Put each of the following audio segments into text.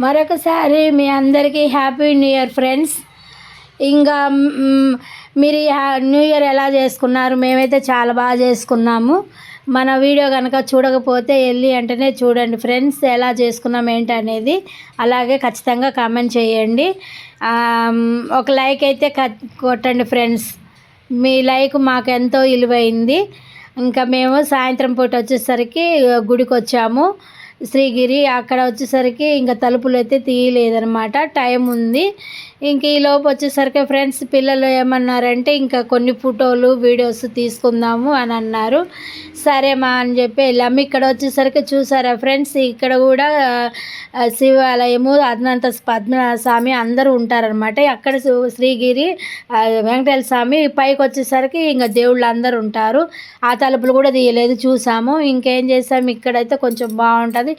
మరొకసారి మీ అందరికీ happy new year friends. ఇంకా మీరు హ్యా- న్యూ ఇయర్ ఎలా చేసుకున్నారు? మేమైతే చాలా బాగా చేసుకున్నాము. మన వీడియో కనుక చూడకపోతే వెళ్ళి వెంటనే చూడండి ఫ్రెండ్స్ ఎలా చేసుకున్నాం ఏంటి అనేది. అలాగే ఖచ్చితంగా కామెంట్ చేయండి. ఒక లైక్ అయితే కొట్టండి ఫ్రెండ్స్. మీ లైక్ మాకు ఎంతో విలువైంది ఇంకా మేము సాయంత్రం పూట వచ్చేసరికి గుడికి వచ్చాము శ్రీగిరి అక్కడ వచ్చేసరికి ఇంకా తలుపులు అయితే తీయలేదనమాట టైం ఉంది ఇంక ఈ లోపు వచ్చేసరికి ఫ్రెండ్స్ పిల్లలు ఏమన్నారంటే ఇంకా కొన్ని ఫోటోలు వీడియోస్ తీసుకుందాము అని అన్నారు. సరే మా అని చెప్పి వెళ్ళాము. ఇక్కడ వచ్చేసరికి చూసారా ఫ్రెండ్స్ ఇక్కడ కూడా శివాలయము అనంత పద్మనాభ స్వామి అందరూ ఉంటారనమాట అక్కడ శ్రీగిరి వెంకటేశ్వర స్వామి పైకి వచ్చేసరికి ఇంకా దేవుళ్ళు అందరూ ఉంటారు. ఆ తలుపులు కూడా తీయలేదు చూసాము. ఇంకేం చేసాము? ఇక్కడైతే కొంచెం బాగుంటుంది.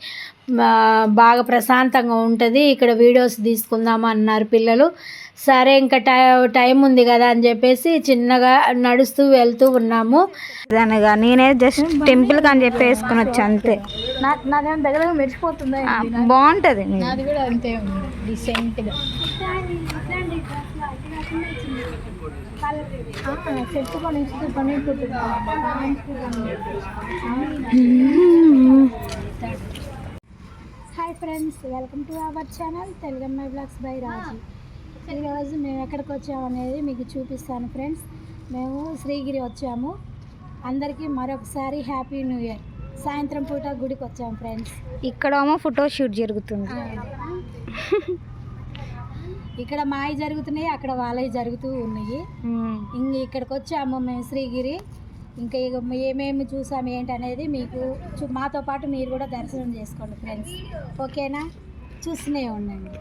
బాగా ప్రశాంతంగా ఉంటుంది. ఇక్కడ వీడియోస్ తీసుకుందాము అన్నారు పిల్లలు. సరే ఇంకా టై టైం ఉంది కదా అని చెప్పేసి చిన్నగా నడుస్తూ వెళ్తూ ఉన్నాము. దానిగా నేనే జస్ట్ టెంపుల్ అని చెప్పి వేసుకుని వచ్చా అంతే. నాదేమో దగ్గర మెరిచిపోతుంది బాగుంటది. చెట్టుకొని hi friends welcome to our channel తెలుగమ్మాయి vlogs by Raju ఈరోజు మేము ఎక్కడికి వచ్చాము అనేది మీకు చూపిస్తాను ఫ్రెండ్స్ మేము శ్రీగిరి వచ్చాము. అందరికీ మరొకసారి హ్యాపీ న్యూ ఇయర్ సాయంత్రం పూట గుడికి వచ్చాము ఫ్రెండ్స్ ఇక్కడేమో ఫోటో షూట్ జరుగుతుంది. ఇక్కడ మావి జరుగుతున్నాయి అక్కడ వాళ్ళవి జరుగుతూ ఉన్నాయి. ఇంక ఇక్కడికి వచ్చాము మేము శ్రీగిరి. ఇంకా ఇక ఏమేమి చూసాము ఏంటి అనేది మీకు చూ- మాతో పాటు మీరు కూడా దర్శనం చేసుకోండి ఫ్రెండ్స్. ఓకేనా? చూస్తూనే ఉండండి.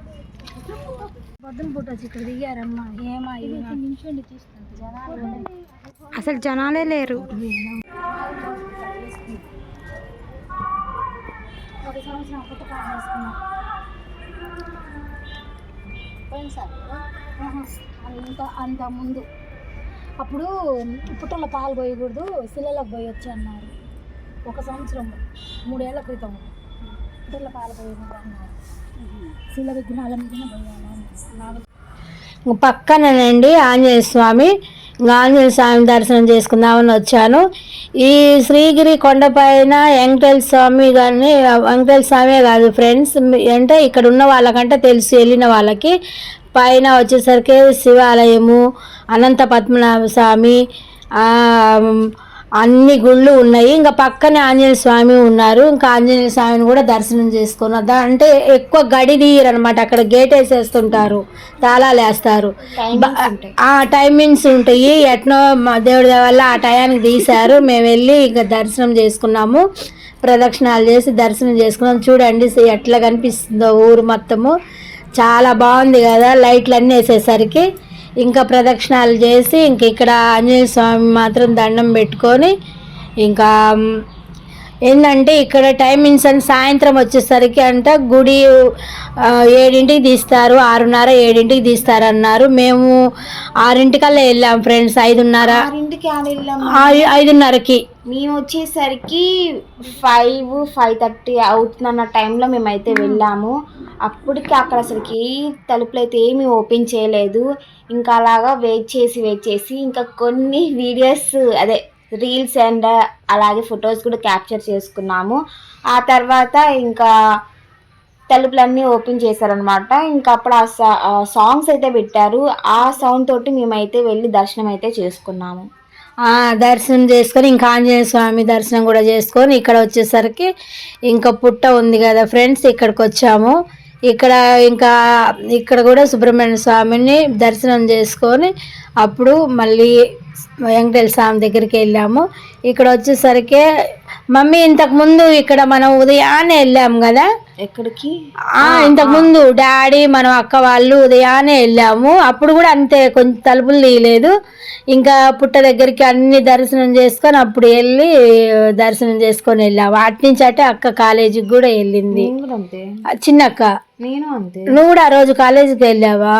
పొద్దున పూట వచ్చి ఇక్కడ దిగారమ్మా. ఏమా ఇది? నిమిషండి తీస్తుంది జనాలు అసలు జనాలే లేరు. ఒక సంవత్సరం అంత ముందు. అప్పుడు పుట్టలో పాలు పోయకూడదు శిలలకు పోయొచ్చు అన్నారు. ఒక సంవత్సరం మూడేళ్ళ క్రితం. పుట్టలో పాలు పోయకూడదు అన్నారు. శిల విగ్రహాల మీద పోయాలి? పక్కనేనండి ఆంజనేయ స్వామి. ఆంజనేయ స్వామి దర్శనం చేసుకుందామని వచ్చాను. ఈ శ్రీగిరి కొండపైన వెంకటేశ్వర స్వామి కానీ వెంకటేశ్వర స్వామే కాదు ఫ్రెండ్స్ అంటే ఇక్కడ ఉన్న వాళ్ళకంటే తెలిసి వెళ్ళిన వాళ్ళకి. పైన వచ్చేసరికి శివాలయము అనంత పద్మనాభ స్వామి అన్ని గుళ్ళు ఉన్నాయి. ఇంకా పక్కనే ఆంజనేయ స్వామి ఉన్నారు. ఇంకా ఆంజనేయ స్వామిని కూడా దర్శనం చేసుకుని వద్దాం అంటే ఎక్కువ గడి తీయరు అనమాట అక్కడ గేట్ వేసేస్తుంటారు. తాళాలు వేస్తారు. ఆ టైమింగ్స్ ఉంటాయి. ఎట్నో మా దేవుడి వల్ల ఆ టయానికి తీశారు. మేము వెళ్ళి ఇంకా దర్శనం చేసుకున్నాము. ప్రదక్షిణాలు చేసి దర్శనం చేసుకున్నాం. చూడండి ఎట్లా కనిపిస్తుందో ఊరు మొత్తము. చాలా బాగుంది కదా లైట్లు అన్నీ వేసేసరికి. ఇంకా ప్రదక్షిణాలు చేసి ఇంక ఇక్కడ ఆంజనేయ స్వామి మాత్రం దండం పెట్టుకొని ఇంకా ఏంటంటే ఇక్కడ టైమింగ్స్ అని సాయంత్రం వచ్చేసరికి అంట గుడి ఏడింటికి తీస్తారు ఆరున్నర ఏడింటికి తీస్తారు అన్నారు. మేము ఆరింటికల్లా వెళ్ళాం ఫ్రెండ్స్ ఐదున్నర. ఐదున్నరకి. మేము వచ్చేసరికి ఫైవ్ ఫైవ్ థర్టీ అవుతుందన్న టైంలో మేమైతే వెళ్ళాము. అప్పటికి అక్కడ అసలుకి తలుపులు అయితే ఏమీ ఓపెన్ చేయలేదు. ఇంకా అలాగా వెయిట్ చేసి వెయిట్ చేసి ఇంకా కొన్ని వీడియోస్ అదే రీల్స్ అండ్ అలాగే ఫొటోస్ కూడా క్యాప్చర్ చేసుకున్నాము. ఆ తర్వాత ఇంకా తలుపులన్నీ ఓపెన్ చేశారనమాట ఇంకా అప్పుడు ఆ సా- సాంగ్స్ అయితే పెట్టారు. ఆ సౌండ్ తోటి మేమైతే వెళ్ళి దర్శనం అయితే చేసుకున్నాము. దర్శనం చేసుకొని ఇంకా ఆంజనేయ స్వామి దర్శనం కూడా చేసుకొని ఇక్కడ వచ్చేసరికి ఇంకా పుట్ట ఉంది కదా ఫ్రెండ్స్ ఇక్కడికి వచ్చాము. ఇక్కడ ఇంకా ఇక్కడ కూడా సుబ్రహ్మణ్య స్వామిని దర్శనం చేసుకొని అప్పుడు మళ్ళీ వెంకటేశ్వర స్వామి దగ్గరికి వెళ్ళాము. ఇక్కడ వచ్చేసరికి మమ్మీ ఇంతకు ముందు ఇక్కడ మనం ఉదయాన్నే వెళ్ళాము కదా? ఎక్కడికి? ఆ, ఇంతకు ముందు డాడీ మనం అక్క వాళ్ళు ఉదయాన్నే వెళ్ళాము. అప్పుడు కూడా అంతే కొంచెం తలుపులు తీయలేదు. ఇంకా పుట్ట దగ్గరికి అన్ని దర్శనం చేసుకొని అప్పుడు వెళ్ళి దర్శనం చేసుకొని వెళ్ళాము. అటు నుంచి అటే అక్క కాలేజీకి కూడా వెళ్ళింది. నేను కూడా అంతే? ఆ, చిన్న అక్క నేను అంతే. నువ్వు కూడా ఆ రోజు కాలేజీకి వెళ్ళావా.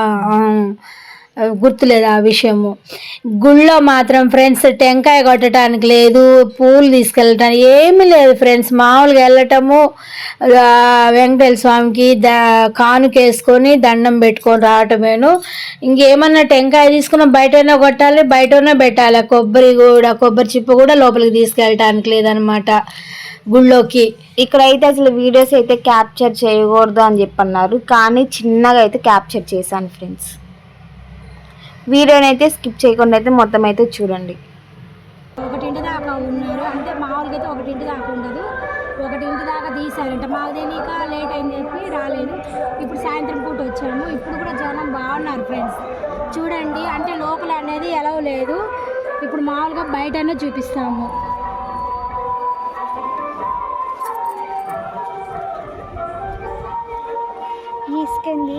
గుర్తులేదు ఆ విషయము? గుళ్ళో మాత్రం ఫ్రెండ్స్ టెంకాయ కొట్టడానికి లేదు పూలు తీసుకెళ్ళటానికి ఏమీ లేదు ఫ్రెండ్స్ మామూలుగా వెళ్ళటము వెంకటేశ్వర స్వామికి ద కానుకేసుకొని దండం పెట్టుకొని రావటమేను. ఇంకేమన్నా టెంకాయ తీసుకున్న బయటనే కొట్టాలి బయటనే పెట్టాలి. కొబ్బరి కూడా కొబ్బరి చిప్పు కూడా లోపలికి తీసుకెళ్ళటానికి లేదనమాట గుళ్ళోకి. ఇక్కడైతే అసలు వీడియోస్ అయితే క్యాప్చర్ చేయకూడదు అని చెప్పన్నారు కానీ చిన్నగా అయితే క్యాప్చర్ చేశాను ఫ్రెండ్స్ వీడియోని అయితే స్కిప్ చేయకుండా అయితే మొత్తం అయితే చూడండి. ఒకటింటి దాకా ఉన్నారు. అంటే మామూలుగా అయితే ఒకటింటి దాకా ఉండదు. ఒకటింటి దాకా తీసారంట మాకు తెలియక లేట్ అయింది చెప్పి రాలేదు. ఇప్పుడు సాయంత్రం పూట వచ్చాము. ఇప్పుడు కూడా జనం బాగున్నారు ఫ్రెండ్స్ చూడండి అంటే లోపల అనేది ఎలా లేదు. ఇప్పుడు మామూలుగా బయటనే చూపిస్తాము. తీసుకెళ్ళి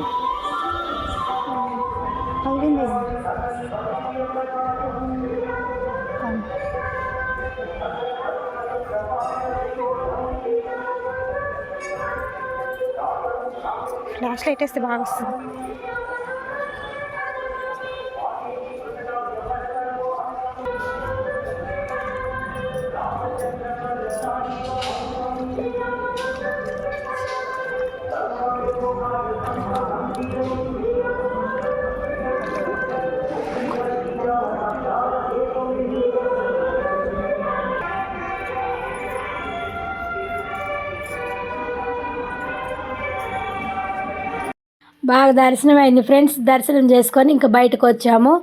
ఫ్లాష్ లైట్ వేస్తే బాగా వస్తుంది. బాగా దర్శనం అయింది ఫ్రెండ్స్. దర్శనం చేసుకొని ఇంకా బయటకు వచ్చాము.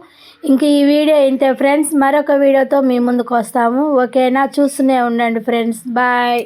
ఇంక ఈ వీడియో ఇంతే ఫ్రెండ్స్. మరొక వీడియోతో మీ ముందుకు వస్తాము. ఓకేనా? చూస్తూనే ఉండండి ఫ్రెండ్స్. బాయ్.